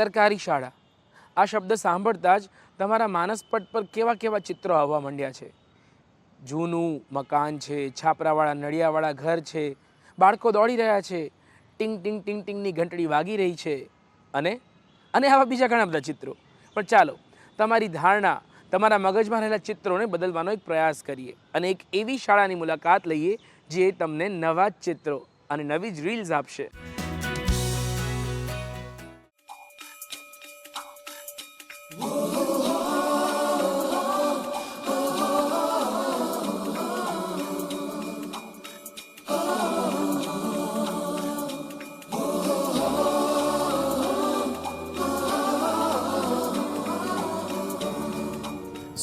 સરકારી શાળા. આ શબ્દ સાંભળતા જ તમારા માનસપટ પર કેવા કેવા ચિત્રો આવવા માંડ્યા છે. જૂનું મકાન છે, છાપરાવાળા નળિયાવાળા ઘર છે, બાળકો દોડી રહ્યા છે, ટિંગ ટિંગ ટિંગ ટિંગની ઘંટડી વાગી રહી છે અને અને આવા બીજા ઘણા બધા ચિત્રો. પણ ચાલો, તમારી ધારણા, તમારા મગજમાં રહેલા ચિત્રોને બદલવાનો એક પ્રયાસ કરીએ અને એક એવી શાળાની મુલાકાત લઈએ જે તમને નવા જ ચિત્રો અને નવી જ રીલ્સ આપશે.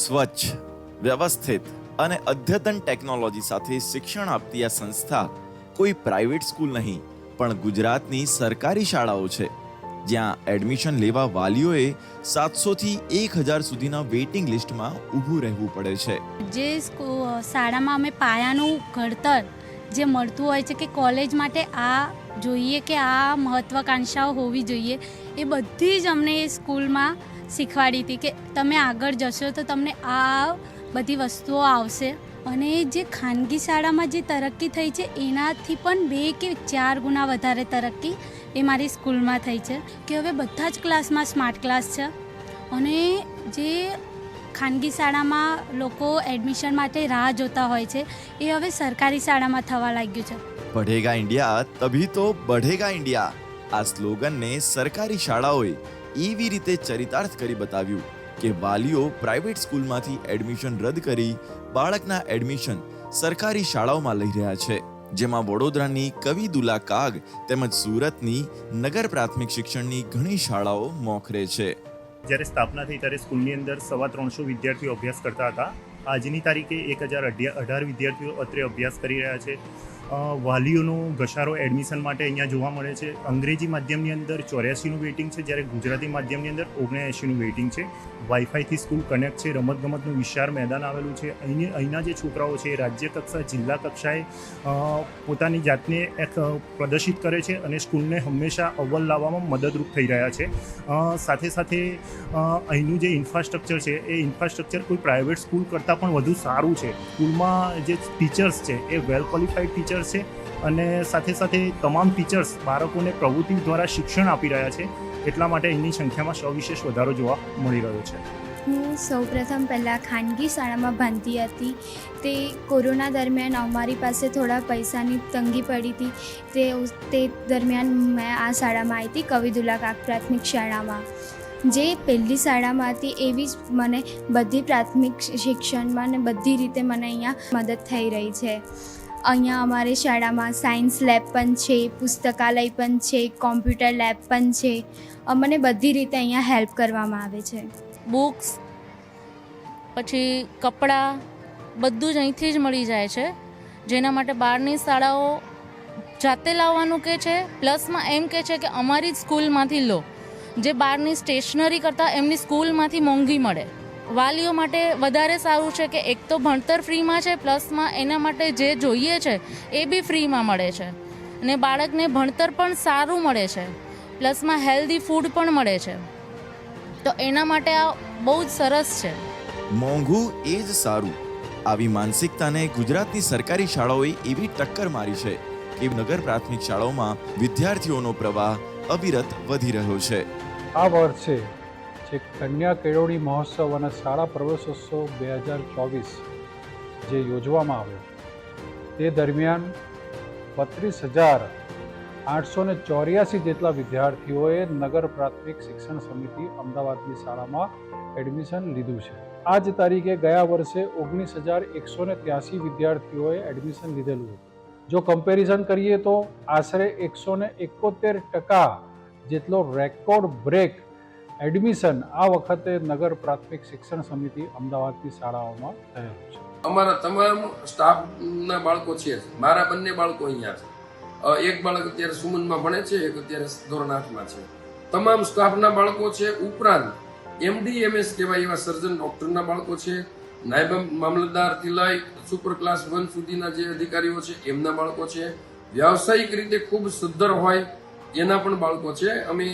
સ્વચ્છ, વ્યવસ્થિત અને અદ્યતન ટેકનોલોજી સાથે શિક્ષણ આપતી આ સંસ્થા કોઈ પ્રાઇવેટ સ્કૂલ નહીં, પણ ગુજરાતની સરકારી શાળાઓ છે. જ્યાં એડમિશન લેવા વાલીઓએ સાતસોથી એક હજાર સુધીના વેઇટિંગ લિસ્ટમાં ઊભું રહેવું પડે છે. જે શાળામાં અમે પાયાનું ઘડતર જે મળતું હોય છે કે કોલેજ માટે આ જોઈએ કે આ મહત્વાકાંક્ષાઓ હોવી જોઈએ, એ બધી જ અમને એ સ્કૂલમાં શીખવાડી હતી કે તમે આગળ જશો તો તમને આ બધી વસ્તુઓ આવશે. અને જે ખાનગી શાળામાં જે તરક્કી થઈ છે, એનાથી પણ બે કે ચાર ગુણા વધારે તરક્કી એ મારી સ્કૂલમાં થઈ છે કે હવે બધા જ ક્લાસમાં સ્માર્ટ ક્લાસ છે. અને જે ખાનગી શાળામાં લોકો એડમિશન માટે રાહ જોતા હોય છે, એ હવે સરકારી શાળામાં થવા લાગ્યું છે. પઢેગા ઇન્ડિયા, તભી તો બઢેગા ઇન્ડિયા આ સ્લોગનને સરકારી શાળાઓએ એવી રીતે ચરિતાર્થ કરી બતાવ્યું કે વાલીઓ પ્રાઇવેટ સ્કૂલમાંથી એડમિશન રદ કરી બાળકના એડમિશન સરકારી શાળાઓમાં લઈ રહ્યા છે, જેમાં વડોદરાની કવિ દુલા કાગ તેમજ સુરતની નગર પ્રાથમિક શિક્ષણની ઘણી શાળાઓ મોખરે છે. જ્યારે સ્થાપના થઈ ત્યારે સ્કૂલની અંદર સવા ત્રણસો વિદ્યાર્થીઓ અભ્યાસ કરતા હતા. આજની તારીખે એક હજાર અઢાર વિદ્યાર્થીઓ અત્રે અભ્યાસ કરી રહ્યા છે. વાલીઓનો ઘસારો એડમિશન માટે અહીંયા જોવા મળે છે. અંગ્રેજી માધ્યમની અંદર ચોર્યાસીનું વેઇટિંગ છે, જ્યારે ગુજરાતી માધ્યમની અંદર ઓગણએંશીનું વેઇટિંગ છે. વાઈફાઈથી સ્કૂલ કનેક્ટ છે, રમતગમતનું વિશાળ મેદાન આવેલું છે. અહીંની, અહીંના જે છોકરાઓ છે રાજ્ય કક્ષા, જિલ્લા કક્ષાએ પોતાની જાતને એક પ્રદર્શિત કરે છે અને સ્કૂલને હંમેશા અવ્વલ લાવવામાં મદદરૂપ થઈ રહ્યા છે. સાથે સાથે અહીંનું જે ઇન્ફ્રાસ્ટ્રક્ચર છે, એ ઇન્ફ્રાસ્ટ્રક્ચર કોઈ પ્રાઇવેટ સ્કૂલ કરતાં પણ વધુ સારું છે. સ્કૂલમાં જે ટીચર્સ છે, એ વેલ ક્વોલિફાઈડ ટીચર્સ છે અને સાથે સાથે તમામ ટીચર્સ બાળકોને પ્રવૃત્તિ દ્વારા શિક્ષણ આપી રહ્યા છે, એટલા માટે એની સંખ્યામાં સવિશેષ વધારો જોવા મળી રહ્યો છે. હું સૌપ્રથમ પહેલાં ખાનગી શાળામાં ભણતી હતી. તે કોરોના દરમિયાન અમારી પાસે થોડા પૈસાની તંગી પડી હતી. તે તે દરમિયાન મેં આ શાળામાં આવી હતી કવિદુલા કાક પ્રાથમિક શાળામાં. જે પહેલી શાળામાં હતી એવી જ મને બધી પ્રાથમિક શિક્ષણમાં ને બધી રીતે મને અહીંયા મદદ થઈ રહી છે. અહીંયા અમારી શાળામાં સાયન્સ લેબ પણ છે, પુસ્તકાલય પણ છે, કોમ્પ્યુટર લેબ પણ છે. અમને બધી રીતે અહીંયા હેલ્પ કરવામાં આવે છે. બુક્સ, પછી કપડાં, બધું જ અહીંથી જ મળી જાય છે. જેના માટે બહારની શાળાઓ જાતે લાવવાનું કે છે, પ્લસમાં એમ કે છે કે અમારી જ સ્કૂલમાંથી લો. જે બહારની સ્ટેશનરી કરતાં એમની સ્કૂલમાંથી મોંઘી મળે. વાલીઓ માટે વધારે સારું છે કે એક તો ભણતર ફ્રીમાં છે પ્લસમાં એના માટે જે જોઈએ છે એ બી ફ્રીમાં મળે છે. અને બાળકને ભણતર પણ સારું મળે છે પ્લસમાં હેલ્ધી ફૂડ પણ મળે છે. તો એના માટે આ બહુ જ સરસ છે. મોંઘું એ જ સારું. આવી માનસિકતાને ગુજરાતની સરકારી શાળાઓએ એવી ટક્કર મારી છે કે નગર પ્રાથમિક શાળાઓમાં વિદ્યાર્થીઓનો પ્રવાહ અવિરત વધી રહ્યો છે. આ વર્ષે જે કન્યા કેળવણી મહોત્સવ અને શાળા પ્રવેશોત્સવ બે હજાર ચોવીસ જે યોજવામાં આવ્યો. તે દરમિયાન બત્રીસ હજાર આઠસો ને ચોર્યાસી જેટલા વિદ્યાર્થીઓએ નગર પ્રાથમિક શિક્ષણ સમિતિ અમદાવાદની શાળામાં એડમિશન લીધું છે. આ જ તારીખે ગયા વર્ષે ઓગણીસ હજાર એકસો ને ત્યાસી વિદ્યાર્થીઓએ એડમિશન લીધેલું હતું. જો કમ્પેરિઝન કરીએ તો આશરે એકસો ને એકોતેર ટકા જેટલો રેકોર્ડ બ્રેક એડમિશન આ વખતે નગર પ્રાથમિક શિક્ષણ સમિતિ અમદાવાદની શાળાઓમાં થયેલું છે. અમારા તમામ સ્ટાફના બાળકો છે. મારા બંને બાળકો અહીંયા છે. એક બાળક અત્યારે સુમનમાં ભણે છે, એક અત્યારે ધોરણ આઠમાં છે. તમામ સ્ટાફના બાળકો છે. ઉપરાંત એમડી એમએસ કહેવાય એવા સર્જન ડોક્ટરના બાળકો છે. નાયબ મામલતદારથી લઈ સુપર ક્લાસ વન સુધીના જે અધિકારીઓ છે, એમના બાળકો છે. વ્યાવસાયિક રીતે ખૂબ સુદ્ધર હોય એના પણ બાળકો છે. અમે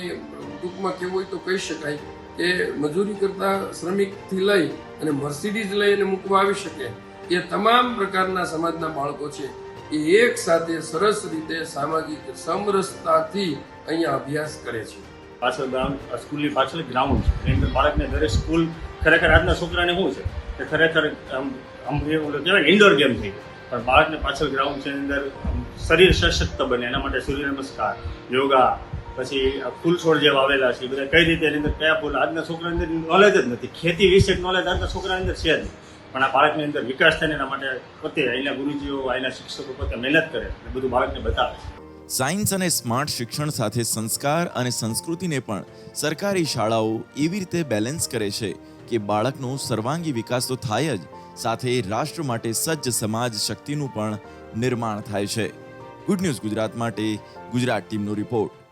ટૂંકમાં કેવું હોય તો કહી શકાય કે મજૂરી કરતા શ્રમિકથી લઈ અને મર્સિડીઝ લઈ અને મૂકવા આવી શકે એ તમામ પ્રકારના સમાજના બાળકો છે. એ એક સાથે સરસ રીતે સામાજિક સમરસતાથી અહીંયા અભ્યાસ કરે છે. પાછળ ગ્રાઉન્ડ સ્કૂલની પાછળ ગ્રાઉન્ડ છે. એની અંદર બાળકને દરેક સ્કૂલ ખરેખર આજના છોકરાને શું છે? કે ખરેખર આમ આમ કહેવાય ઇન્ડોર ગેમ થઈ પણ બાળકને પાછળ ગ્રાઉન્ડ છે અંદર શરીર સશક્ત બને, એના માટે સૂર્ય નમસ્કાર, યોગા, પછી ફૂલ છોડ જે વાવેલા છે બધા કઈ રીતે એની અંદર કયા ફૂલ? આજના છોકરાની અંદર નોલેજ જ નથી. ખેતી વિશે નોલેજ આજના છોકરાની અંદર છે જ પણ આ બાળકની અંદર વિકાસ થાય એના માટે પોતે અહીંના ગુરુજીઓ, અહીંના શિક્ષકો પોતે મહેનત કરે અને બધું બાળકને બતાવે છે. સાયન્સ અને સ્માર્ટ શિક્ષણ સાથે સંસ્કાર અને સંસ્કૃતિને પણ સરકારી શાળાઓ એવી રીતે બેલેન્સ કરે છે કે બાળકનો સર્વાંગી વિકાસ તો થાય જ, સાથે રાષ્ટ્ર માટે સજ્જ સમાજ શક્તિનું પણ નિર્માણ થાય છે. ગુડ ન્યૂઝ ગુજરાત માટે ગુજરાત ટીમનો રિપોર્ટ